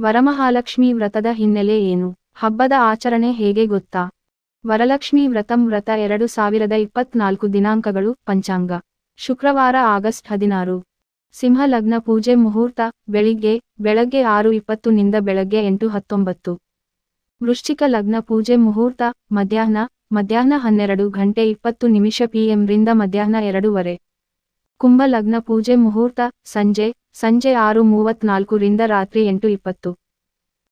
ವರಮಹಾಲಕ್ಷ್ಮಿ ವ್ರತದ ಹಿನ್ನೆಲೆ ಏನು? ಹಬ್ಬದ ಆಚರಣೆ ಹೇಗೆ ಗೊತ್ತಾ? ವರಲಕ್ಷ್ಮಿ ವ್ರತಂ ವ್ರತ ಎರಡು ಸಾವಿರದ ಇಪ್ಪತ್ನಾಲ್ಕು ದಿನಾಂಕಗಳು, ಪಂಚಾಂಗ. ಶುಕ್ರವಾರ ಆಗಸ್ಟ್ ಹದಿನಾರು. ಸಿಂಹ ಲಗ್ನ ಪೂಜೆ ಮುಹೂರ್ತ, ಬೆಳಿಗ್ಗೆ, ಬೆಳಗ್ಗೆ ಆರು ಇಪ್ಪತ್ತು ನಿಂದ ಬೆಳಗ್ಗೆ ಎಂಟು ಹತ್ತೊಂಬತ್ತು. ವೃಶ್ಚಿಕ ಲಗ್ನ ಪೂಜೆ ಮುಹೂರ್ತ, ಮಧ್ಯಾಹ್ನ ಮಧ್ಯಾಹ್ನ ಹನ್ನೆರಡು ಗಂಟೆ ಇಪ್ಪತ್ತು ನಿಮಿಷ ಪಿಎಂ ರಿಂದ ಮಧ್ಯಾಹ್ನ ಎರಡೂವರೆ. ಕುಂಭ ಲಗ್ನ ಪೂಜೆ ಮುಹೂರ್ತ, ಸಂಜೆ ಸಂಜೆ ಆರು ಮೂವತ್ನಾಲ್ಕು ರಿಂದ ರಾತ್ರಿ ಎಂಟು ಇಪ್ಪತ್ತು.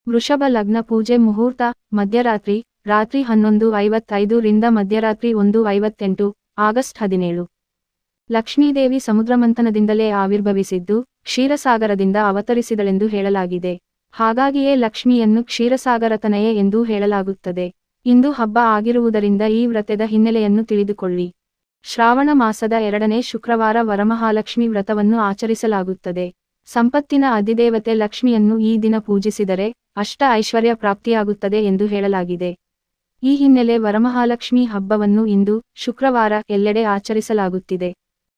ವೃಷಭ ಲಗ್ನ ಪೂಜೆ ಮುಹೂರ್ತ, ಮಧ್ಯರಾತ್ರಿ, ರಾತ್ರಿ ಹನ್ನೊಂದು ಐವತ್ತೈದು ರಿಂದ ಮಧ್ಯರಾತ್ರಿ ಒಂದು ಐವತ್ತೆಂಟು, ಆಗಸ್ಟ್ ಹದಿನೇಳು. ಲಕ್ಷ್ಮೀದೇವಿ ಸಮುದ್ರಮಂಥನದಿಂದಲೇ ಆವಿರ್ಭವಿಸಿದ್ದು, ಕ್ಷೀರಸಾಗರದಿಂದ ಅವತರಿಸಿದಳೆಂದು ಹೇಳಲಾಗಿದೆ. ಹಾಗಾಗಿಯೇ ಲಕ್ಷ್ಮಿಯನ್ನು ಕ್ಷೀರಸಾಗರತನಯೇ ಎಂದೂ ಹೇಳಲಾಗುತ್ತದೆ. ಇಂದು ಹಬ್ಬ ಆಗಿರುವುದರಿಂದ ಈ ವ್ರತದ ಹಿನ್ನೆಲೆಯನ್ನು ತಿಳಿದುಕೊಳ್ಳಿ. ಶ್ರಾವಣ ಮಾಸದ ಎರಡನೇ ಶುಕ್ರವಾರ ವರಮಹಾಲಕ್ಷ್ಮಿ ವ್ರತವನ್ನು ಆಚರಿಸಲಾಗುತ್ತದೆ. ಸಂಪತ್ತಿನ ಅಧಿದೇವತೆ ಲಕ್ಷ್ಮಿಯನ್ನು ಈ ದಿನ ಪೂಜಿಸಿದರೆ ಅಷ್ಟ ಐಶ್ವರ್ಯ ಪ್ರಾಪ್ತಿಯಾಗುತ್ತದೆ ಎಂದು ಹೇಳಲಾಗಿದೆ. ಈ ಹಿನ್ನೆಲೆ ವರಮಹಾಲಕ್ಷ್ಮಿ ಹಬ್ಬವನ್ನು ಇಂದು ಶುಕ್ರವಾರ ಎಲ್ಲೆಡೆ ಆಚರಿಸಲಾಗುತ್ತಿದೆ.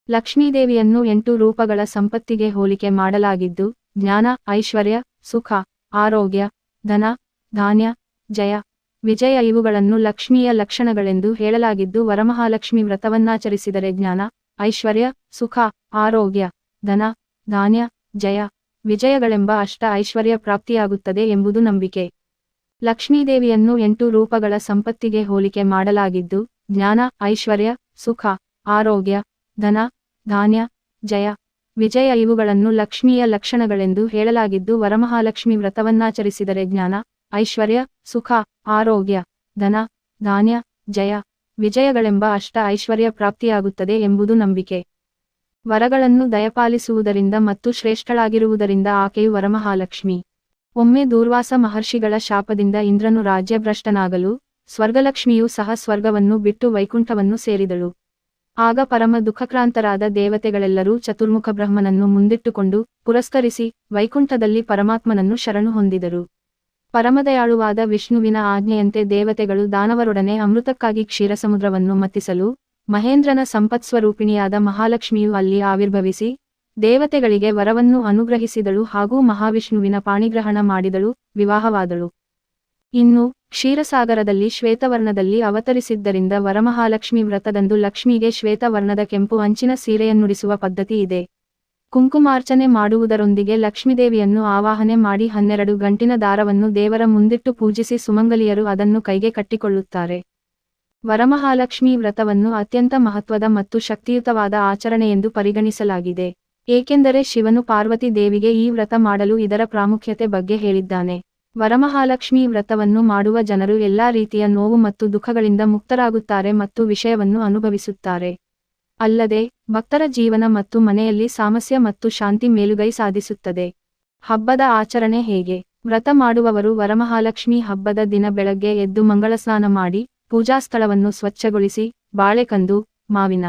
ಲಕ್ಷ್ಮೀದೇವಿಯನ್ನು ಎಂಟು ರೂಪಗಳ ಸಂಪತ್ತಿಗೆ ಹೋಲಿಕೆ ಮಾಡಲಾಗಿದ್ದು, ಜ್ಞಾನ, ಐಶ್ವರ್ಯ, ಸುಖ, ಆರೋಗ್ಯ, ಧನ, ಧಾನ್ಯ, ಜಯ ವಿಜಯ ಇವುಗಳನ್ನು ಲಕ್ಷ್ಮಿಯ ಲಕ್ಷಣಗಳೆಂದು ಹೇಳಲಾಗಿದ್ದು ವರಮಹಾಲಕ್ಷ್ಮಿ ವ್ರತವನ್ನಾಚರಿಸಿದರೆ ಜ್ಞಾನ, ಐಶ್ವರ್ಯ, ಸುಖ, ಆರೋಗ್ಯ, ಧನ, ಧಾನ್ಯ, ಜಯ, ವಿಜಯಗಳೆಂಬ ಅಷ್ಟ ಐಶ್ವರ್ಯ ಪ್ರಾಪ್ತಿಯಾಗುತ್ತದೆ ಎಂಬುದು ನಂಬಿಕೆ. ಲಕ್ಷ್ಮೀದೇವಿಯನ್ನು ಎಂಟು ರೂಪಗಳ ಸಂಪತ್ತಿಗೆ ಹೋಲಿಕೆ ಮಾಡಲಾಗಿದ್ದು ಜ್ಞಾನ, ಐಶ್ವರ್ಯ, ಸುಖ, ಆರೋಗ್ಯ, ಧನ, ಧಾನ್ಯ, ಜಯ, ವಿಜಯ ಇವುಗಳನ್ನು ಲಕ್ಷ್ಮಿಯ ಲಕ್ಷಣಗಳೆಂದು ಹೇಳಲಾಗಿದ್ದು ವರಮಹಾಲಕ್ಷ್ಮಿ ವ್ರತವನ್ನಾಚರಿಸಿದರೆ ಜ್ಞಾನ ಐಶ್ವರ್ಯ, ಸುಖ, ಆರೋಗ್ಯ, ಧನ, ಧಾನ್ಯ, ಜಯ, ವಿಜಯಗಳೆಂಬ ಅಷ್ಟ ಐಶ್ವರ್ಯ ಪ್ರಾಪ್ತಿಯಾಗುತ್ತದೆ ಎಂಬುದು ನಂಬಿಕೆ. ವರಗಳನ್ನು ದಯಪಾಲಿಸುವುದರಿಂದ ಮತ್ತು ಶ್ರೇಷ್ಠಳಾಗಿರುವುದರಿಂದ ಆಕೆಯು ವರಮಹಾಲಕ್ಷ್ಮಿ. ಒಮ್ಮೆ ದೂರ್ವಾಸ ಮಹರ್ಷಿಗಳ ಶಾಪದಿಂದ ಇಂದ್ರನು ರಾಜ್ಯಭ್ರಷ್ಟನಾಗಲು, ಸ್ವರ್ಗಲಕ್ಷ್ಮಿಯು ಸಹ ಸ್ವರ್ಗವನ್ನು ಬಿಟ್ಟು ವೈಕುಂಠವನ್ನು ಸೇರಿದಳು. ಆಗ ಪರಮ ದುಃಖಕ್ರಾಂತರಾದ ದೇವತೆಗಳೆಲ್ಲರೂ ಚತುರ್ಮುಖ ಬ್ರಹ್ಮನನ್ನು ಮುಂದಿಟ್ಟುಕೊಂಡು ಪುರಸ್ಕರಿಸಿ ವೈಕುಂಠದಲ್ಲಿ ಪರಮಾತ್ಮನನ್ನು ಶರಣು ಹೊಂದಿದರು. ಪರಮದಯಾಳುವಾದ ವಿಷ್ಣುವಿನ ಆಜ್ಞೆಯಂತೆ ದೇವತೆಗಳು ದಾನವರೊಡನೆ ಅಮೃತಕ್ಕಾಗಿ ಕ್ಷೀರಸಮುದ್ರವನ್ನು ಮತ್ತಿಸಲು ಮಹೇಂದ್ರನ ಸಂಪತ್ಸ್ವರೂಪಿಣಿಯಾದ ಮಹಾಲಕ್ಷ್ಮಿಯು ಅಲ್ಲಿ ಆವಿರ್ಭವಿಸಿ ದೇವತೆಗಳಿಗೆ ವರವನ್ನು ಅನುಗ್ರಹಿಸಿದಳು ಹಾಗೂ ಮಹಾವಿಷ್ಣುವಿನ ಪಾಣಿಗ್ರಹಣ ಮಾಡಿದಳು, ವಿವಾಹವಾದಳು. ಇನ್ನು ಕ್ಷೀರಸಾಗರದಲ್ಲಿ ಶ್ವೇತವರ್ಣದಲ್ಲಿ ಅವತರಿಸಿದ್ದರಿಂದ ವರಮಹಾಲಕ್ಷ್ಮಿ ವ್ರತದಂದು ಲಕ್ಷ್ಮಿಗೆ ಶ್ವೇತವರ್ಣದ ಕೆಂಪು ಅಂಚಿನ ಸೀರೆಯನ್ನುಡಿಸುವ ಪದ್ಧತಿ ಇದೆ. ಕುಂಕುಮಾರ್ಚನೆ ಮಾಡುವುದರೊಂದಿಗೆ ಲಕ್ಷ್ಮೀದೇವಿಯನ್ನು ಆವಾಹನೆ ಮಾಡಿ ಹನ್ನೆರಡು ಗಂಟಿನ ದಾರವನ್ನು ದೇವರ ಮುಂದಿಟ್ಟು ಪೂಜಿಸಿ ಸುಮಂಗಲಿಯರು ಅದನ್ನು ಕೈಗೆ ಕಟ್ಟಿಕೊಳ್ಳುತ್ತಾರೆ. ವರಮಹಾಲಕ್ಷ್ಮಿ ವ್ರತವನ್ನು ಅತ್ಯಂತ ಮಹತ್ವದ ಮತ್ತು ಶಕ್ತಿಯುತವಾದ ಆಚರಣೆಯೆಂದು ಪರಿಗಣಿಸಲಾಗಿದೆ. ಏಕೆಂದರೆ ಶಿವನು ಪಾರ್ವತಿ ದೇವಿಗೆ ಈ ವ್ರತ ಮಾಡಲು ಇದರ ಪ್ರಾಮುಖ್ಯತೆ ಬಗ್ಗೆ ಹೇಳಿದ್ದಾನೆ. ವರಮಹಾಲಕ್ಷ್ಮಿ ವ್ರತವನ್ನು ಮಾಡುವ ಜನರು ಎಲ್ಲಾ ರೀತಿಯ ನೋವು ಮತ್ತು ದುಃಖಗಳಿಂದ ಮುಕ್ತರಾಗುತ್ತಾರೆ ಮತ್ತು ವಿಷಯವನ್ನು ಅನುಭವಿಸುತ್ತಾರೆ. ಅಲ್ಲದೆ ಭಕ್ತರ ಜೀವನ ಮತ್ತು ಮನೆಯಲ್ಲಿ ಸಾಮಸ್ಯ ಮತ್ತು ಶಾಂತಿ ಮೇಲುಗೈ ಸಾಧಿಸುತ್ತದೆ. ಹಬ್ಬದ ಆಚರಣೆ ಹೇಗೆ? ವ್ರತ ಮಾಡುವವರು ವರಮಹಾಲಕ್ಷ್ಮಿ ಹಬ್ಬದ ದಿನ ಬೆಳಗ್ಗೆ ಎದ್ದು ಮಂಗಳ ಸ್ನಾನ ಮಾಡಿ, ಪೂಜಾ ಸ್ಥಳವನ್ನು ಸ್ವಚ್ಛಗೊಳಿಸಿ ಬಾಳೆಕಂದು ಮಾವಿನ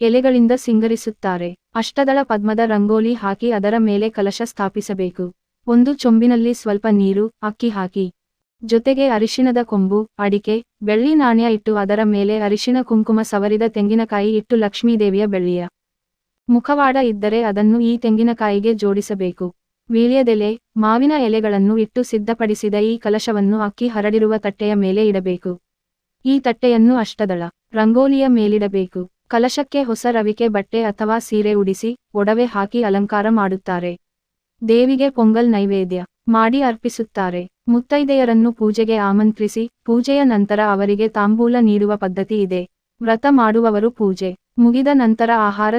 ಎಲೆಗಳಿಂದ ಸಿಂಗರಿಸುತ್ತಾರೆ. ಅಷ್ಟದಳ ಪದ್ಮದ ರಂಗೋಲಿ ಹಾಕಿ ಅದರ ಮೇಲೆ ಕಲಶ ಸ್ಥಾಪಿಸಬೇಕು. ಒಂದು ಚೊಂಬಿನಲ್ಲಿ ಸ್ವಲ್ಪ ನೀರು ಅಕ್ಕಿ ಹಾಕಿ. ಜೊತೆಗೆ ಅರಿಶಿಣದ ಕೊಂಬು, ಅಡಿಕೆ, ಬೆಳ್ಳಿ ನಾಣ್ಯ ಇಟ್ಟು ಅದರ ಮೇಲೆ ಅರಿಶಿನ ಕುಂಕುಮ ಸವರಿದ ತೆಂಗಿನಕಾಯಿ ಇಟ್ಟು ಲಕ್ಷ್ಮೀದೇವಿಯ ಬೆಳ್ಳಿಯ ಮುಖವಾಡ ಇದ್ದರೆ ಅದನ್ನು ಈ ತೆಂಗಿನಕಾಯಿಗೆ ಜೋಡಿಸಬೇಕು. ವೀಳ್ಯದೆಲೆ, ಮಾವಿನ ಎಲೆಗಳನ್ನು ಇಟ್ಟು ಸಿದ್ಧಪಡಿಸಿದ ಈ ಕಲಶವನ್ನು ಅಕ್ಕಿ ಹರಡಿರುವ ತಟ್ಟೆಯ ಮೇಲೆ ಇಡಬೇಕು. ಈ ತಟ್ಟೆಯನ್ನು ಅಷ್ಟದಳ ರಂಗೋಲಿಯ ಮೇಲಿಡಬೇಕು. ಕಲಶಕ್ಕೆ ಹೊಸ ರವಿಕೆ ಬಟ್ಟೆ ಅಥವಾ ಸೀರೆ ಉಡಿಸಿ ಒಡವೆ ಹಾಕಿ ಅಲಂಕಾರ ಮಾಡುತ್ತಾರೆ. ದೇವಿಗೆ ಪೊಂಗಲ್ ನೈವೇದ್ಯ. ಮಾಡಿ ಅರ್ಪಿಸುತ್ತಾರೆ. ಮುತ್ತೈದೆಯರನ್ನು ಪೂಜೆಗೆ ಆಮಂತ್ರಿಸಿ, ಪೂಜೆಯ ನಂತರ ಅವರಿಗೆ ತಾಂಬೂಲ ನೀಡುವ ಪದ್ಧತಿ ಇದೆ. ವ್ರತ ಮಾಡುವವರು ಪೂಜೆ. ಮುಗಿದ ನಂತರ ಆಹಾರ